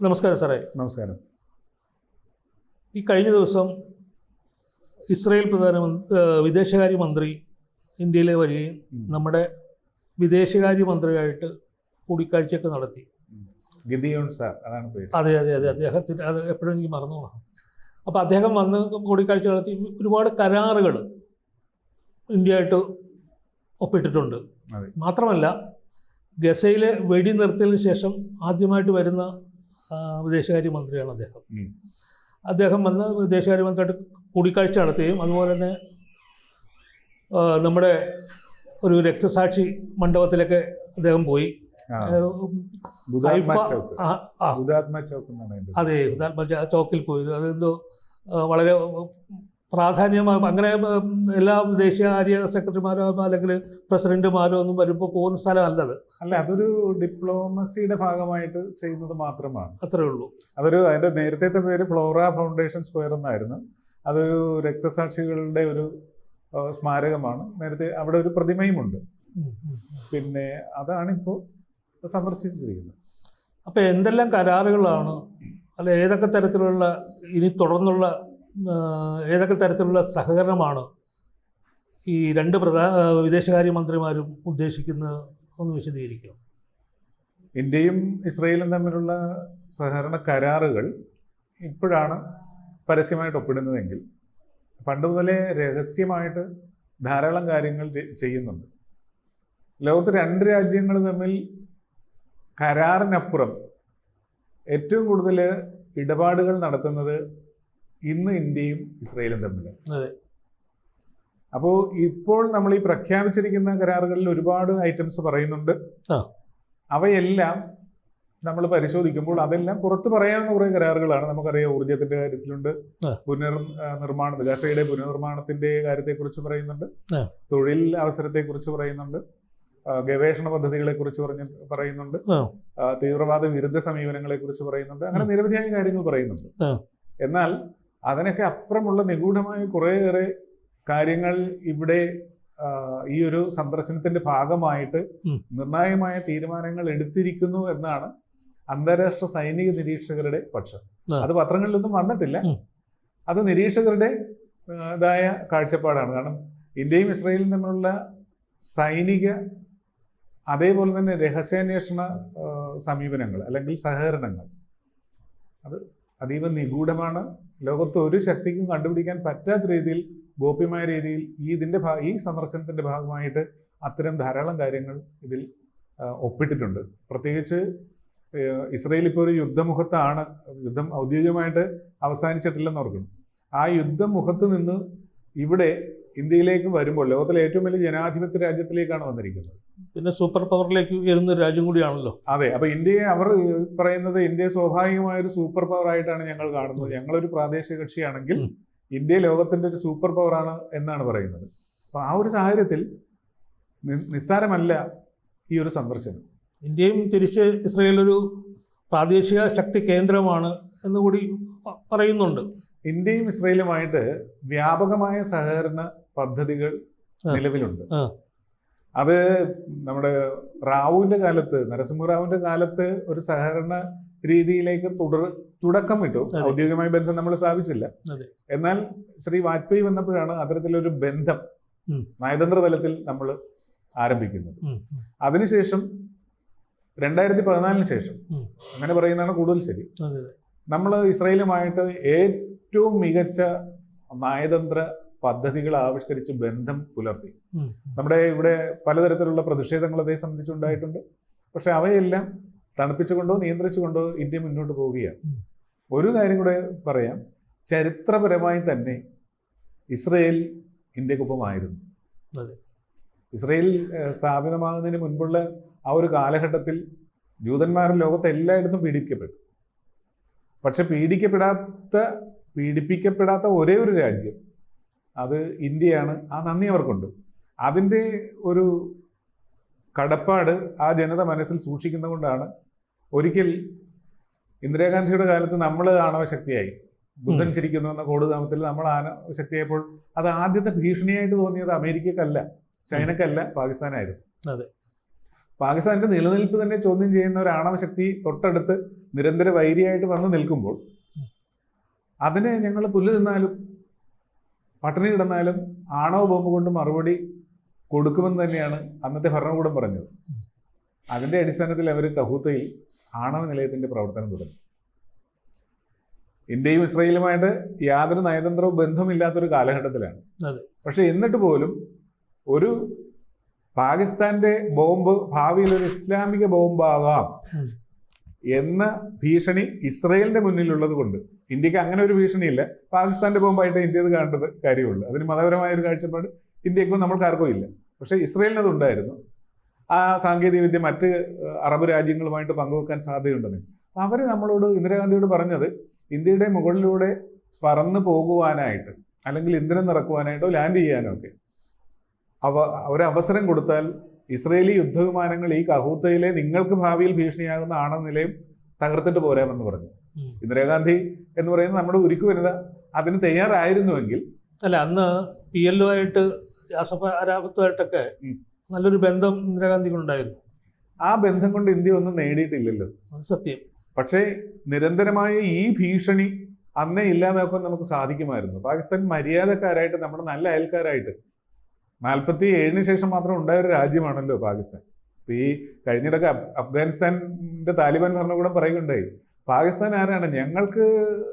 നമസ്കാരം സാറേ. നമസ്കാരം. ഈ കഴിഞ്ഞ ദിവസം ഇസ്രായേൽ പ്രധാനമന്ത്രി വിദേശകാര്യ വിദേശകാര്യമന്ത്രി ഇന്ത്യയിലെ വരികയും നമ്മുടെ വിദേശകാര്യമന്ത്രിയായിട്ട് കൂടിക്കാഴ്ചയൊക്കെ നടത്തി. ഗിദിയോൺ സാർ അതാണ് പേര്. അതെ അതെ അതെ അദ്ദേഹത്തിന് അത് എപ്പോഴും എനിക്ക് മറന്നു പോകണം അപ്പോൾ അദ്ദേഹം വന്ന് കൂടിക്കാഴ്ച നടത്തി ഒരുപാട് കരാറുകൾ ഇന്ത്യയായിട്ട് ഒപ്പിട്ടിട്ടുണ്ട്. മാത്രമല്ല ഗസയിലെ വെടിനിർത്തലിന് ശേഷം ആദ്യമായിട്ട് വരുന്ന വിദേശകാര്യമന്ത്രിയാണ് അദ്ദേഹം. അദ്ദേഹം വന്ന് വിദേശകാര്യമന്ത്രിയായിട്ട് കൂടിക്കാഴ്ച നടത്തുകയും അതുപോലെ തന്നെ നമ്മുടെ ഒരു രക്തസാക്ഷി മണ്ഡപത്തിലൊക്കെ അദ്ദേഹം പോയി. അതെ ഹുദാത്മ ചോക്കിൽ പോയി. അതെന്തോ വളരെ പ്രാധാന്യമായി അങ്ങനെ എല്ലാ ദേശീയ ആര്യ സെക്രട്ടറിമാരോ അല്ലെങ്കിൽ പ്രസിഡന്റുമാരോ ഒന്നും വരുമ്പോൾ പോകുന്ന സ്ഥലമല്ലത് അല്ല അതൊരു ഡിപ്ലോമസിയുടെ ഭാഗമായിട്ട് ചെയ്യുന്നത് മാത്രമാണ്. അത്രേ ഉള്ളൂ. അതൊരു അതിന്റെ നേരത്തെ പേര് ഫ്ലോറ ഫൗണ്ടേഷൻ സ്ക്വയർ എന്നായിരുന്നു. അതൊരു രക്തസാക്ഷികളുടെ ഒരു സ്മാരകമാണ്. നേരത്തെ അവിടെ ഒരു പ്രതിമയുമുണ്ട്. പിന്നെ അതാണിപ്പോൾ സന്ദർശിച്ചിരിക്കുന്നത്. അപ്പോൾ എന്തെല്ലാം കരാറുകളാണ്? അല്ല ഏതൊക്കെ തരത്തിലുള്ള ഇനി തുടർന്നുള്ള ഏതൊക്കെ തരത്തിലുള്ള സഹകരണമാണ് ഈ രണ്ട് പ്രധാന വിദേശകാര്യമന്ത്രിമാരും ഉദ്ദേശിക്കുന്നത് ഒന്ന് വിശദീകരിക്കാം. ഇന്ത്യയും ഇസ്രയേലും തമ്മിലുള്ള സഹകരണ കരാറുകൾ ഇപ്പോഴാണ് പരസ്യമായിട്ട് ഒപ്പിടുന്നതെങ്കിൽ പണ്ട് മുതലേ രഹസ്യമായിട്ട് ധാരാളം കാര്യങ്ങൾ ചെയ്യുന്നുണ്ട്. ലോകത്ത് രണ്ട് രാജ്യങ്ങൾ തമ്മിൽ കരാറിനപ്പുറം ഏറ്റവും കൂടുതൽ ഇടപാടുകൾ നടത്തുന്നത് ഇന്ന് ഇന്ത്യയും ഇസ്രയേലും തമ്മിൽ. അപ്പോൾ ഇപ്പോൾ നമ്മൾ ഈ പ്രഖ്യാപിച്ചിരിക്കുന്ന കരാറുകളിൽ ഒരുപാട് ഐറ്റംസ് പറയുന്നുണ്ട്. അവയെല്ലാം നമ്മൾ പരിശോധിക്കുമ്പോൾ അതെല്ലാം പുറത്ത് പറയാവുന്ന കുറേ കരാറുകളാണ്. നമുക്കറിയാം ഊർജത്തിന്റെ കാര്യത്തിലുണ്ട്. പുനർ നിർമ്മാണ ഗസയുടെ പുനർനിർമ്മാണത്തിന്റെ കാര്യത്തെക്കുറിച്ച് പറയുന്നുണ്ട്. തൊഴിൽ അവസരത്തെക്കുറിച്ച് പറയുന്നുണ്ട്. ഗവേഷണ പദ്ധതികളെ കുറിച്ച് പറഞ്ഞ് പറയുന്നുണ്ട്. തീവ്രവാദ വിരുദ്ധ സമീപനങ്ങളെ കുറിച്ച് പറയുന്നുണ്ട്. അങ്ങനെ. നിരവധിയായ കാര്യങ്ങൾ പറയുന്നുണ്ട്. എന്നാൽ അതിനൊക്കെ അപ്പുറമുള്ള നിഗൂഢമായ കുറേയേറെ കാര്യങ്ങൾ ഇവിടെ ഈ ഒരു സന്ദർശനത്തിന്റെ ഭാഗമായിട്ട്. നിർണായകമായ തീരുമാനങ്ങൾ എടുത്തിരിക്കുന്നു എന്നാണ് അന്താരാഷ്ട്ര സൈനിക നിരീക്ഷകരുടെ പക്ഷം. അത് പത്രങ്ങളിലൊന്നും വന്നിട്ടില്ല. അത് നിരീക്ഷകരുടെ ഇതായ കാഴ്ചപ്പാടാണ്. കാരണം ഇന്ത്യയും ഇസ്രയേലും തമ്മിലുള്ള സൈനിക അതേപോലെ തന്നെ രഹസ്യാന്വേഷണ സമീപനങ്ങൾ അല്ലെങ്കിൽ സഹകരണങ്ങൾ അത് അതീവ നിഗൂഢമാണ്. ലോകത്ത് ഒരു ശക്തിക്കും കണ്ടുപിടിക്കാൻ പറ്റാത്ത രീതിയിൽ ഗോപ്യമായ രീതിയിൽ ഈ ഇതിന്റെ ഭാ- ഈ സന്ദർശനത്തിന്റെ ഭാഗമായിട്ട് അത്തരം ധാരാളം കാര്യങ്ങൾ ഇതിൽ ഒപ്പിട്ടിട്ടുണ്ട്. പ്രത്യേകിച്ച് ഇസ്രയേൽ ഇപ്പോൾ ഒരു യുദ്ധമുഖത്താണ് യുദ്ധം ഔദ്യോഗികമായിട്ട് അവസാനിച്ചിട്ടില്ലെന്ന് ഓർക്കണം ആ യുദ്ധമുഖത്ത് നിന്ന് ഇവിടെ ഇന്ത്യയിലേക്ക് വരുമ്പോൾ ലോകത്തിലെ ഏറ്റവും വലിയ ജനാധിപത്യ രാജ്യത്തിലേക്കാണ് വന്നിരിക്കുന്നത്. പിന്നെ സൂപ്പർ പവറിലേക്ക് ഉയരുന്ന ഒരു രാജ്യം കൂടിയാണല്ലോ. അതെ അപ്പൊ ഇന്ത്യയെ അവർ പറയുന്നത് ഇന്ത്യ സ്വാഭാവികമായ ഒരു സൂപ്പർ പവർ ആയിട്ടാണ് ഞങ്ങൾ കാണുന്നത്. ഞങ്ങളൊരു പ്രാദേശിക കക്ഷിയാണെങ്കിൽ ഇന്ത്യ ലോകത്തിന്റെ ഒരു സൂപ്പർ പവർ ആണ് എന്നാണ് പറയുന്നത്. അപ്പൊ ആ ഒരു സാഹചര്യത്തിൽ നിസ്സാരമല്ല ഈ ഒരു സന്ദർശനം. ഇന്ത്യയും തിരിച്ച് ഇസ്രയേൽ ഒരു പ്രാദേശിക ശക്തി കേന്ദ്രമാണ് എന്നുകൂടി പറയുന്നുണ്ട്. ഇന്ത്യയും ഇസ്രയേലുമായിട്ട് വ്യാപകമായ സഹകരണ പദ്ധതികൾ നിലവിലുണ്ട്. അത് നമ്മുടെ റാവുവിന്റെ കാലത്ത് നരസിംഹറാവുവിന്റെ കാലത്ത് ഒരു സഹകരണ രീതിയിലേക്ക് തുടർ തുടക്കം ഇട്ടു. ഔദ്യോഗികമായ ബന്ധം നമ്മൾ സ്ഥാപിച്ചില്ല. എന്നാൽ ശ്രീ വാജ്പേയി വന്നപ്പോഴാണ് അത്തരത്തിലൊരു ബന്ധം. നയതന്ത്ര തലത്തിൽ നമ്മൾ ആരംഭിക്കുന്നത്. അതിനുശേഷം രണ്ടായിരത്തി പതിനാലിന് ശേഷം അങ്ങനെ പറയുന്നതാണ് കൂടുതൽ ശരി. നമ്മൾ ഇസ്രയേലുമായിട്ട് ഏറ്റവും മികച്ച നയതന്ത്ര പദ്ധതികൾ ആവിഷ്കരിച്ച് ബന്ധം പുലർത്തി. നമ്മുടെ ഇവിടെ പലതരത്തിലുള്ള പ്രതിഷേധങ്ങൾ അതേ സംബന്ധിച്ചുണ്ടായിട്ടുണ്ട്. പക്ഷെ അവയെല്ലാം തണുപ്പിച്ചുകൊണ്ടോ നിയന്ത്രിച്ചുകൊണ്ടോ ഇന്ത്യ മുന്നോട്ട് പോവുകയാണ്. ഒരു കാര്യം കൂടെ പറയാം. ചരിത്രപരമായി തന്നെ ഇസ്രയേൽ ഇന്ത്യക്കൊപ്പമായിരുന്നു. ഇസ്രയേൽ സ്ഥാപിതമാകുന്നതിന് മുൻപുള്ള ആ ഒരു കാലഘട്ടത്തിൽ ജൂതന്മാർ ലോകത്ത് എല്ലായിടത്തും പീഡിപ്പിക്കപ്പെട്ടു. പക്ഷെ പീഡിക്കപ്പെടാത്ത പീഡിപ്പിക്കപ്പെടാത്ത ഒരേ ഒരു രാജ്യം അത് ഇന്ത്യയാണ്. ആ നന്ദി അവർക്കുണ്ട്. അതിന്റെ ഒരു കടപ്പാട് ആ ജനത മനസ്സിൽ സൂക്ഷിക്കുന്നതുകൊണ്ടാണ് ഒരിക്കൽ ഇന്ദിരാഗാന്ധിയുടെ കാലത്ത് നമ്മൾ ആണവശക്തിയായി ബുദ്ധൻ ചിരിക്കുന്നു എന്ന കോടുതാമത്തിൽ നമ്മൾ ആണവശക്തിയായപ്പോൾ അത് ആദ്യത്തെ ഭീഷണിയായിട്ട് തോന്നിയത് അമേരിക്കക്കല്ല ചൈനക്കല്ല പാകിസ്ഥാനായിരുന്നു. അതെ. പാകിസ്ഥാന്റെ നിലനിൽപ്പ് തന്നെ ചോദ്യം ചെയ്യുന്ന ഒരു ആണവ ശക്തി തൊട്ടടുത്ത് നിരന്തര വൈരിയായിട്ട് വന്ന് നിൽക്കുമ്പോൾ അതിനെ ഞങ്ങൾ പുല്ല് തിന്നാലും പട്ടിണി കിടന്നാലും ആണവ ബോംബ് കൊണ്ട് മറുപടി കൊടുക്കുമെന്ന് തന്നെയാണ് അന്നത്തെ ഭരണകൂടം പറഞ്ഞത് അതിന്റെ അടിസ്ഥാനത്തിൽ അവർ കഹൂത്തയിൽ ആണവ നിലയത്തിന്റെ പ്രവർത്തനം തുടങ്ങി ഇന്ത്യയും ഇസ്രയേലുമായിട്ട് യാതൊരു നയതന്ത്രവും ബന്ധമില്ലാത്തൊരു കാലഘട്ടത്തിലാണ്. പക്ഷെ എന്നിട്ട് പോലും ഒരു പാകിസ്ഥാന്റെ ബോംബ് ഭാവിയിൽ ഒരു ഇസ്ലാമിക ബോംബാകാം. എന്ന ഭീഷണി ഇസ്രയേലിന്റെ മുന്നിലുള്ളത് കൊണ്ട് ഇന്ത്യയ്ക്ക് അങ്ങനെ ഒരു ഭീഷണിയില്ല. പാകിസ്ഥാന്റെ ബോംബായിട്ട് ഇന്ത്യ അത് കാണേണ്ടത് കാര്യമുള്ളൂ. അതിന് മതപരമായ ഒരു കാഴ്ചപ്പാട് ഇന്ത്യക്കും നമ്മൾക്ക് ആർക്കും ഇല്ല. പക്ഷേ ഇസ്രയേലിന് അതുണ്ടായിരുന്നു. ആ സാങ്കേതിക വിദ്യ മറ്റ് അറബ് രാജ്യങ്ങളുമായിട്ട് പങ്കുവെക്കാൻ സാധ്യതയുണ്ടെന്ന്. അവർ നമ്മളോട് ഇന്ദിരാഗാന്ധിയോട് പറഞ്ഞത് ഇന്ത്യയുടെ മുകളിലൂടെ പറന്നു പോകുവാനായിട്ട് അല്ലെങ്കിൽ ഇന്ധനം നിറക്കുവാനായിട്ടോ ലാൻഡ് ചെയ്യാനോ ഒക്കെ അവ ഒരവസരം കൊടുത്താൽ ഇസ്രയേലി യുദ്ധവിമാനങ്ങൾ ഈ കഹൂത്തയിലെ നിങ്ങൾക്ക് ഭാവിയിൽ ഭീഷണിയാകുന്ന ആണെന്ന നിലയും തകർത്തിട്ട് പോരാമെന്ന് പറഞ്ഞു. ഇന്ദിരാഗാന്ധി എന്ന് പറയുന്നത് നമ്മുടെ ഉരുക്കു വനിത അതിന് തയ്യാറായിരുന്നുവെങ്കിൽ അല്ല അന്ന് പി എൽ ആയിട്ട് അരാബത്തുമായിട്ടൊക്കെ നല്ലൊരു ബന്ധം ഇന്ദിരാഗാന്ധിക്കുണ്ടായിരുന്നു ആ ബന്ധം കൊണ്ട് ഇന്ത്യ ഒന്നും നേടിയിട്ടില്ലല്ലോ. അത് സത്യം. പക്ഷേ നിരന്തരമായ ഈ ഭീഷണി അന്നേ ഇല്ലാതാക്കാൻ നമുക്ക് സാധിക്കുമായിരുന്നു. പാകിസ്ഥാൻ മര്യാദക്കാരായിട്ട് നമ്മുടെ നല്ല അയൽക്കാരായിട്ട് നാൽപ്പത്തി ഏഴിന് ശേഷം മാത്രം ഉണ്ടായ ഒരു രാജ്യമാണല്ലോ പാകിസ്ഥാൻ. ഇപ്പൊ ഈ കഴിഞ്ഞിടക്ക് അഫ് അഫ്ഗാനിസ്ഥാന്റെ താലിബാൻ ഭരണകൂടം പറയുകയുണ്ടായി. പാകിസ്ഥാൻ ആരാണ്? ഞങ്ങൾക്ക്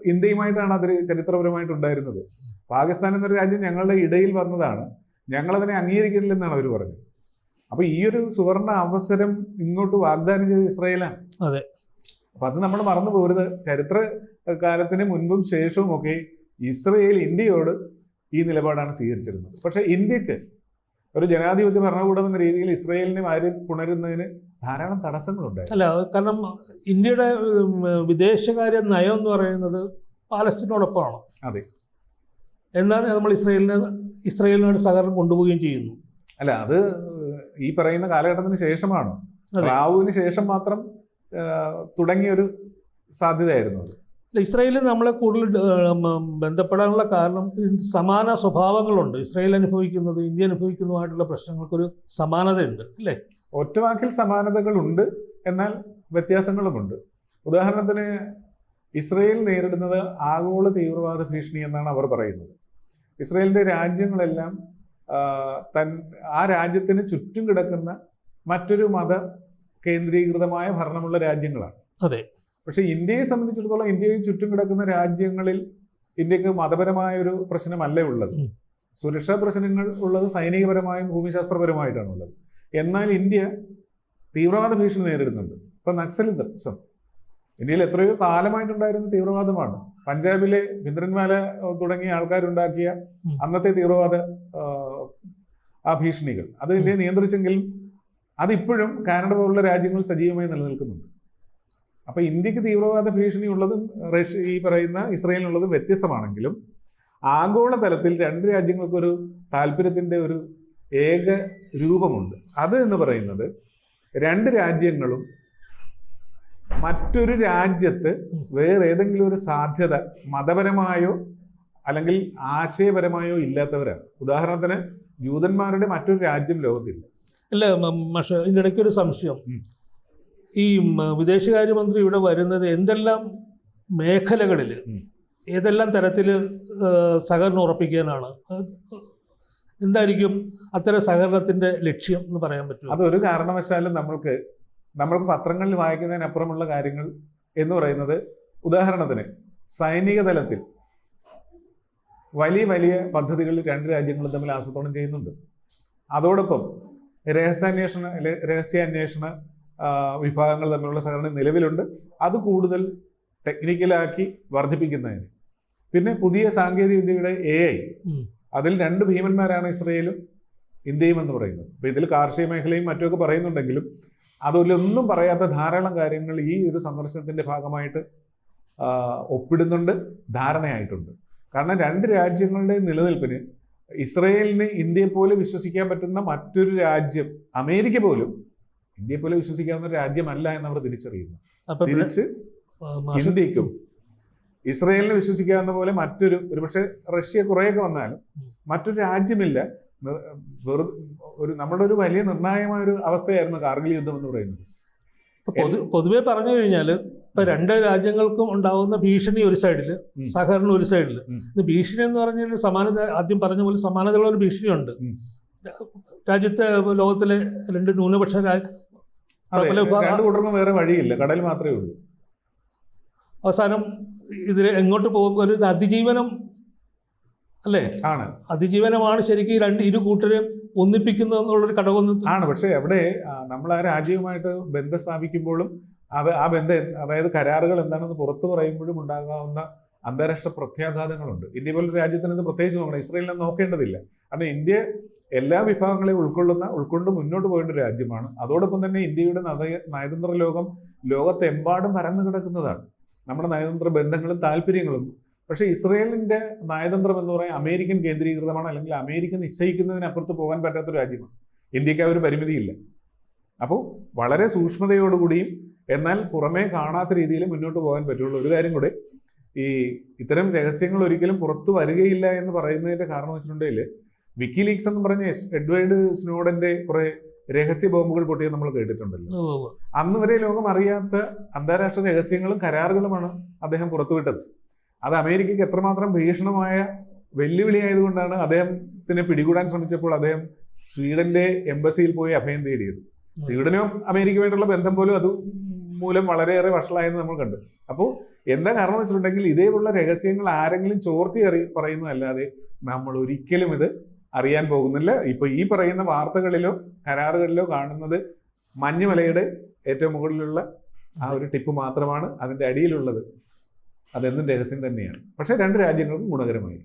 ഇന്ത്യയുമായിട്ടാണ് അതിൽ ചരിത്രപരമായിട്ട് ഉണ്ടായിരുന്നത് പാകിസ്ഥാൻ എന്നൊരു രാജ്യം ഞങ്ങളുടെ ഇടയിൽ വന്നതാണ്. ഞങ്ങളതിനെ അംഗീകരിക്കുന്നില്ലെന്നാണ് അവർ പറഞ്ഞത്. അപ്പൊ ഈ ഒരു സുവർണ അവസരം ഇങ്ങോട്ട് വാഗ്ദാനം ചെയ്ത് ഇസ്രായേലാണ്. അതെ. അപ്പൊ അത് നമ്മൾ മറന്നു പോരുത്. ചരിത്ര കാലത്തിന് മുൻപും ശേഷവും ഒക്കെ ഇസ്രയേൽ ഇന്ത്യയോട് ഈ നിലപാടാണ് സ്വീകരിച്ചിരുന്നത്. പക്ഷെ ഇന്ത്യയ്ക്ക് ഒരു ജനാധിപത്യ ഭരണകൂടം എന്ന രീതിയിൽ ഇസ്രയേലിനെ ആര് പുണരുന്നതിന് ധാരാളം തടസ്സങ്ങളുണ്ട്. അല്ല കാരണം ഇന്ത്യയുടെ വിദേശകാര്യ നയം എന്ന് പറയുന്നത് പാലസ്തീനോടൊപ്പമാണ്. അതെ. എന്നാൽ നമ്മൾ ഇസ്രയേലിന് ഇസ്രയേലിനോട് സഹകരണം കൊണ്ടുപോവുകയും ചെയ്യുന്നു. അല്ല അത് ഈ പറയുന്ന കാലഘട്ടത്തിന് ശേഷമാണ്. റാവുവിന് ശേഷം മാത്രം തുടങ്ങിയൊരു സാധ്യതയായിരുന്നു അത്. അല്ല, ഇസ്രയേൽ നമ്മളെ കൂടുതൽ ബന്ധപ്പെടാനുള്ള കാരണം സമാന സ്വഭാവങ്ങളുണ്ട്. ഇസ്രയേൽ അനുഭവിക്കുന്നത് ഇന്ത്യ അനുഭവിക്കുന്നതുമായിട്ടുള്ള പ്രശ്നങ്ങൾക്കൊരു സമാനതയുണ്ട് അല്ലേ? ഒറ്റവാക്കിൽ സമാനതകളുണ്ട് എന്നാൽ വ്യത്യാസങ്ങളുമുണ്ട്. ഉദാഹരണത്തിന് ഇസ്രയേൽ നേരിടുന്നത് ആഗോള തീവ്രവാദ ഭീഷണി എന്നാണ് അവർ പറയുന്നത്. ഇസ്രയേലിന്റെ രാജ്യങ്ങളെല്ലാം തൻ ആ രാജ്യത്തിന് ചുറ്റും കിടക്കുന്ന മറ്റൊരു മത കേന്ദ്രീകൃതമായ ഭരണമുള്ള രാജ്യങ്ങളാണ്. അതെ. പക്ഷെ ഇന്ത്യയെ സംബന്ധിച്ചിടത്തോളം ഇന്ത്യയിൽ ചുറ്റും കിടക്കുന്ന രാജ്യങ്ങളിൽ ഇന്ത്യയ്ക്ക് മതപരമായ ഒരു പ്രശ്നമല്ലേ ഉള്ളത്. സുരക്ഷാ പ്രശ്നങ്ങൾ ഉള്ളത് സൈനികപരമായും ഭൂമിശാസ്ത്രപരമായിട്ടാണ് ഉള്ളത്. എന്നാൽ ഇന്ത്യ തീവ്രവാദ ഭീഷണി നേരിടുന്നുണ്ട്. ഇപ്പൊ നക്സലിസം ഇന്ത്യയിൽ എത്രയോ കാലമായിട്ടുണ്ടായിരുന്ന തീവ്രവാദമാണ്. പഞ്ചാബിലെ ഭിന്ദ്രൻവാല തുടങ്ങിയ ആൾക്കാരുണ്ടാക്കിയ അന്നത്തെ തീവ്രവാദ ആ ഭീഷണികൾ. അത് ഇന്ത്യയെ നിയന്ത്രിച്ചെങ്കിലും അതിപ്പോഴും കാനഡ പോലുള്ള രാജ്യങ്ങൾ സജീവമായി നിലനിൽക്കുന്നുണ്ട്. അപ്പൊ ഇന്ത്യയ്ക്ക് തീവ്രവാദ ഭീഷണി ഉള്ളതും റഷ്യ ഈ പറയുന്ന ഇസ്രയേലിനുള്ളതും വ്യത്യസ്തമാണെങ്കിലും ആഗോള തലത്തിൽ രണ്ട് രാജ്യങ്ങൾക്കൊരു താല്പര്യത്തിന്റെ ഒരു ഏക രൂപമുണ്ട്. അത് എന്ന് പറയുന്നത് രണ്ട് രാജ്യങ്ങളും മറ്റൊരു രാജ്യത്ത് വേറെ ഏതെങ്കിലും ഒരു സാധ്യത മതപരമായോ അല്ലെങ്കിൽ ആശയപരമായോ ഇല്ലാത്തവരാണ്. ഉദാഹരണത്തിന് ജൂതന്മാരുടെ മറ്റൊരു രാജ്യം ലോകത്തില്ല. അല്ല പക്ഷേ ഇതിന്റെ ഇടയ്ക്ക് ഒരു സംശയം ഈ വിദേശകാര്യമന്ത്രി ഇവിടെ വരുന്നത് എന്തെല്ലാം മേഖലകളിൽ. ഏതെല്ലാം തരത്തിൽ സഹകരണം ഉറപ്പിക്കാനാണ്? എന്തായിരിക്കും അത്തരം സഹകരണത്തിന്റെ ലക്ഷ്യം എന്ന് പറയാൻ പറ്റും അതൊരു കാരണവശാലും നമ്മൾക്ക് നമ്മൾ പത്രങ്ങളിൽ വായിക്കുന്നതിനപ്പുറമുള്ള കാര്യങ്ങൾ എന്ന് പറയുന്നത് ഉദാഹരണത്തിന് സൈനിക തലത്തിൽ വലിയ വലിയ പദ്ധതികൾ രണ്ട് രാജ്യങ്ങളും തമ്മിൽ ആസൂത്രണം ചെയ്യുന്നുണ്ട്. അതോടൊപ്പം രഹസ്യാന്വേഷണ രഹസ്യാന്വേഷണ വിഭാഗങ്ങൾ തമ്മിലുള്ള സഹകരണം നിലവിലുണ്ട്. അത് കൂടുതൽ ടെക്നിക്കലാക്കി വർദ്ധിപ്പിക്കുന്നതിന്. പിന്നെ പുതിയ സാങ്കേതിക വിദ്യയുടെ എ ഐ. അതിൽ രണ്ട് ഭീമന്മാരാണ് ഇസ്രയേലും ഇന്ത്യയും എന്ന് പറയുന്നത്. അപ്പോൾ ഇതിൽ കാർഷിക മേഖലയും മറ്റുമൊക്കെ പറയുന്നുണ്ടെങ്കിലും അതിലൊന്നും പറയാത്ത ധാരാളം കാര്യങ്ങൾ ഈ ഒരു സന്ദർശനത്തിന്റെ ഭാഗമായിട്ട് ഒപ്പിടുന്നുണ്ട് ധാരണയായിട്ടുണ്ട്. കാരണം രണ്ട് രാജ്യങ്ങളുടെ നിലനിൽപ്പിന് ഇസ്രയേലിന് ഇന്ത്യയെ പോലെ വിശ്വസിക്കാൻ പറ്റുന്ന മറ്റൊരു രാജ്യം അമേരിക്ക പോലും ഇന്ത്യയെ പോലെ വിശ്വസിക്കാവുന്ന രാജ്യമല്ല എന്നവർ തിരിച്ചറിയുന്നു. തിരിച്ച് ഇന്ത്യക്കും ഇസ്രയേലിനെ വിശ്വസിക്കാവുന്ന പോലെ മറ്റൊരു ഒരുപക്ഷെ റഷ്യ കുറേയൊക്കെ വന്നാലും മറ്റൊരു രാജ്യമില്ല. ഒരു നമ്മുടെ ഒരു വലിയ നിർണായകമായ ഒരു അവസ്ഥയായിരുന്നു കാർഗിൽ യുദ്ധം എന്ന് പറയുന്നത്. പൊതു പൊതുവെ പറഞ്ഞു കഴിഞ്ഞാൽ ഇപ്പൊ രണ്ട് രാജ്യങ്ങൾക്കും ഉണ്ടാവുന്ന ഭീഷണി ഒരു സൈഡിൽ സഹകരണം ഒരു സൈഡിൽ ഉം. ഇത് ഭീഷണി എന്ന് പറഞ്ഞാൽ സമാനത ആദ്യം പറഞ്ഞ പോലെ സമാനതയുള്ള ഒരു ഭീഷണിയുണ്ട്. രാജ്യത്തെ ലോകത്തിലെ രണ്ട് ന്യൂനപക്ഷ രണ്ടു കൂട്ടർക്കും വേറെ വഴിയില്ല. കടൽ മാത്രമേ ഉള്ളൂ. അവസാനം ഇതിൽ എങ്ങോട്ട് പോകുമ്പോൾ ഒരു അതിജീവനം അല്ലേ? ആണ്. അതിജീവനമാണ് ശരിക്കും ഈ രണ്ട് ഇരു കൂട്ടരെയും ഒന്നിപ്പിക്കുന്നത് എന്നുള്ളൊരു ഘടകം ആണ്. പക്ഷേ അവിടെ നമ്മൾ ആ രാജ്യവുമായിട്ട് ബന്ധം സ്ഥാപിക്കുമ്പോഴും അത് ആ ബന്ധം അതായത് കരാറുകൾ എന്താണെന്ന് പുറത്തു പറയുമ്പോഴും ഉണ്ടാകാവുന്ന അന്താരാഷ്ട്ര പ്രത്യാഘാതങ്ങളുണ്ട്. ഇന്ത്യ പോലൊരു രാജ്യത്തിന് ഇത് പ്രത്യേകിച്ച് നോക്കണം. ഇസ്രയേലിനെ നോക്കേണ്ടതില്ല. കാരണം ഇന്ത്യ എല്ലാ വിഭാഗങ്ങളെയും ഉൾക്കൊള്ളുന്ന ഉൾക്കൊണ്ട് മുന്നോട്ട് പോകേണ്ട ഒരു രാജ്യമാണ്. അതോടൊപ്പം തന്നെ ഇന്ത്യയുടെ നയ- നയതന്ത്ര ലോകം ലോകത്തെമ്പാടും പരന്നു കിടക്കുന്നതാണ്. നമ്മുടെ നയതന്ത്ര ബന്ധങ്ങളും താല്പര്യങ്ങളും. പക്ഷേ ഇസ്രയേലിന്റെ നയതന്ത്രം എന്ന് പറയാൻ അമേരിക്കൻ കേന്ദ്രീകൃതമാണ് അല്ലെങ്കിൽ അമേരിക്ക നിശ്ചയിക്കുന്നതിനപ്പുറത്ത് പോകാൻ പറ്റാത്ത ഒരു രാജ്യമാണ്. ഇന്ത്യയ്ക്ക് ആ ഒരു പരിമിതിയില്ല. അപ്പോൾ വളരെ സൂക്ഷ്മതയോടുകൂടിയും എന്നാൽ പുറമേ കാണാത്ത രീതിയിൽ മുന്നോട്ട് പോകാൻ പറ്റുള്ളൂ. ഒരു കാര്യം കൂടെ ഈ ഇത്തരം രഹസ്യങ്ങൾ ഒരിക്കലും പുറത്തു വരികയില്ല എന്ന് പറയുന്നതിന്റെ കാരണം വെച്ചിട്ടുണ്ടെങ്കിൽ വിക്കിലീക്സ് എന്ന് പറഞ്ഞ എഡ്വേർഡ് സ്നോഡന്റെ കുറെ രഹസ്യ ബോംബുകൾ പൊട്ടിയത് നമ്മൾ കേട്ടിട്ടുണ്ടല്ലോ. അന്ന് വരെ ലോകം അറിയാത്ത അന്താരാഷ്ട്ര രഹസ്യങ്ങളും കരാറുകളുമാണ് അദ്ദേഹം പുറത്തുവിട്ടത്. അത് അമേരിക്കയ്ക്ക് എത്രമാത്രം ഭീഷണമായ വെല്ലുവിളി ആയതുകൊണ്ടാണ് അദ്ദേഹത്തിനെ പിടികൂടാൻ ശ്രമിച്ചപ്പോൾ അദ്ദേഹം സ്വീഡന്റെ എംബസിയിൽ പോയി അഭയം തേടിയത്. സ്വീഡനും അമേരിക്കയുമായിട്ടുള്ള ബന്ധം പോലും അത് മൂലം വളരെയേറെ വഷളായെന്ന് നമ്മൾ കണ്ടു. അപ്പോൾ എന്താ കാരണം വെച്ചിട്ടുണ്ടെങ്കിൽ ഇതേപോലുള്ള രഹസ്യങ്ങൾ ആരെങ്കിലും ചോർത്തി അറി പറയുന്നതല്ലാതെ നമ്മൾ ഒരിക്കലും ഇത് അറിയാൻ പോകുന്നില്ല. ഇപ്പൊ ഈ പറയുന്ന വാർത്തകളിലോ കരാറുകളിലോ കാണുന്നത് മഞ്ഞുമലയുടെ ഏറ്റവും മുകളിലുള്ള ആ ഒരു ടിപ്പ് മാത്രമാണ് അതിന്റെ അടിയിലുള്ളത്. അതെന്നും രഹസ്യം തന്നെയാണ്. പക്ഷെ രണ്ട് രാജ്യങ്ങൾക്കും ഗുണകരമായി